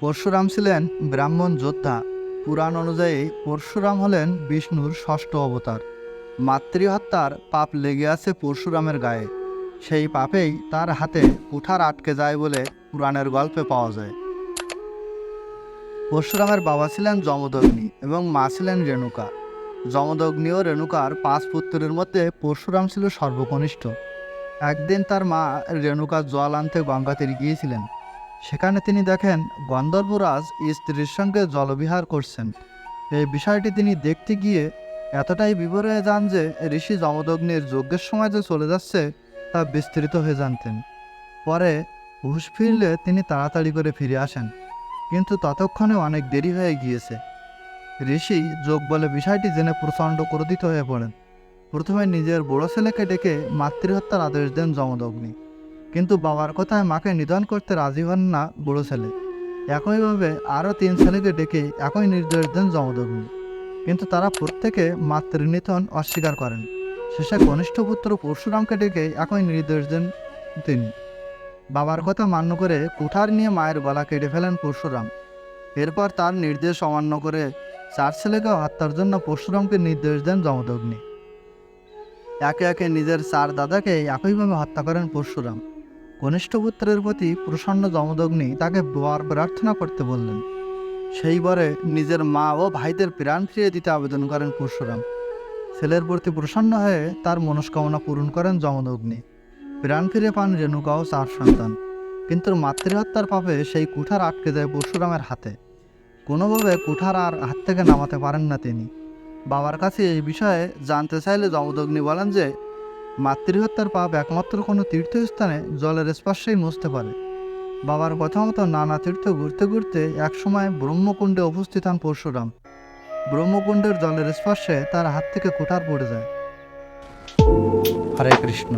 পরশুরাম ছিলেন ব্রাহ্মণ যোদ্ধা। পুরাণ অনুযায়ী পরশুরাম হলেন বিষ্ণুর ষষ্ঠ অবতার। মাতৃহত্যার পাপ লেগে আছে পরশুরামের গায়ে। সেই পাপেই তার হাতে কুঠার আটকে যায় বলে পুরাণের গল্পে পাওয়া যায়। পরশুরামের বাবা ছিলেন যমদগ্নি এবং মা ছিলেন রেণুকা। যমদগ্নি ও রেণুকার পাঁচ পুত্রের মধ্যে পরশুরাম ছিল সর্বকনিষ্ঠ। একদিন তার মা রেণুকা জল আনতে গঙ্গা গিয়েছিলেন। সেখানে তিনি দেখেন গন্ধর্বরাজ স্ত্রীর সঙ্গে জলবিহার করছেন। এই বিষয়টি তিনি দেখতে গিয়ে এতটাই বিভোর হয়ে যান যে ঋষি যমদগ্নির যজ্ঞের সময় যে চলে যাচ্ছে তা বিস্তৃত হয়ে জানতেন। পরে হুশ ফিরলে তিনি তাড়াতাড়ি করে ফিরে আসেন, কিন্তু ততক্ষণে অনেক দেরি হয়ে গিয়েছে। ঋষি যোগ বলে বিষয়টি জেনে প্রচণ্ড ক্রোধিত হয়ে পড়েন। প্রথমে নিজের বড় ছেলেকে ডেকে মাতৃহত্যার আদেশ দেন যমদগ্নি। কিন্তু বাবার কথায় মাকে নিধন করতে রাজি হন না বড় ছেলে। একইভাবে আরও তিন ছেলেকে ডেকে একই নির্দেশ দেন যমদগ্নি কিন্তু তারা প্রত্যেকে মাতৃনিধন অস্বীকার করেন। শেষে কনিষ্ঠ পুত্র পরশুরামকে ডেকে একই নির্দেশ দেন তিনি। বাবার কথা মান্য করে কুঠার নিয়ে মায়ের গলা কেটে ফেলেন পরশুরাম। এরপর তার নির্দেশ অমান্য করে চার ছেলেকে হত্যার জন্য পরশুরামকে নির্দেশ দেন যমদগ্নি একে একে নিজের চার দাদাকে একইভাবে হত্যা করেন পরশুরাম। কনিষ্ঠ পুত্রের প্রতি প্রসন্ন যমদগ্নি তাকে বর প্রার্থনা করতে বললেন। সেই বরে নিজের মা ও ভাইদের প্রাণ ফিরিয়ে দিতে আবেদন করেন পরশুরাম। ছেলের প্রতি প্রসন্ন হয়ে তার মনস্কামনা পূরণ করেন যমদগ্নি। প্রাণ ফিরে পান রেণুকা ও চার সন্তান। কিন্তু মাতৃহত্যার পাপে সেই কুঠার আটকে যায় পরশুরামের হাতে। কোনোভাবে কুঠার আর হাত থেকে নামাতে পারেন না তিনি। বাবার কাছে এই বিষয়ে জানতে চাইলে যমদগ্নি বলেন যে মাতৃহত্যার পাপ একমাত্র কোনো তীর্থস্থানে জলের স্পর্শেই মুছতে পারে। বাবার কথা মতো নানা তীর্থ ঘুরতে ঘুরতে একসময় ব্রহ্মকুণ্ডে অবস্থিত হন পরশুরাম। ব্রহ্মকুণ্ডের জলের স্পর্শে তার হাত থেকে কোটার পড়ে যায়। হরে কৃষ্ণ।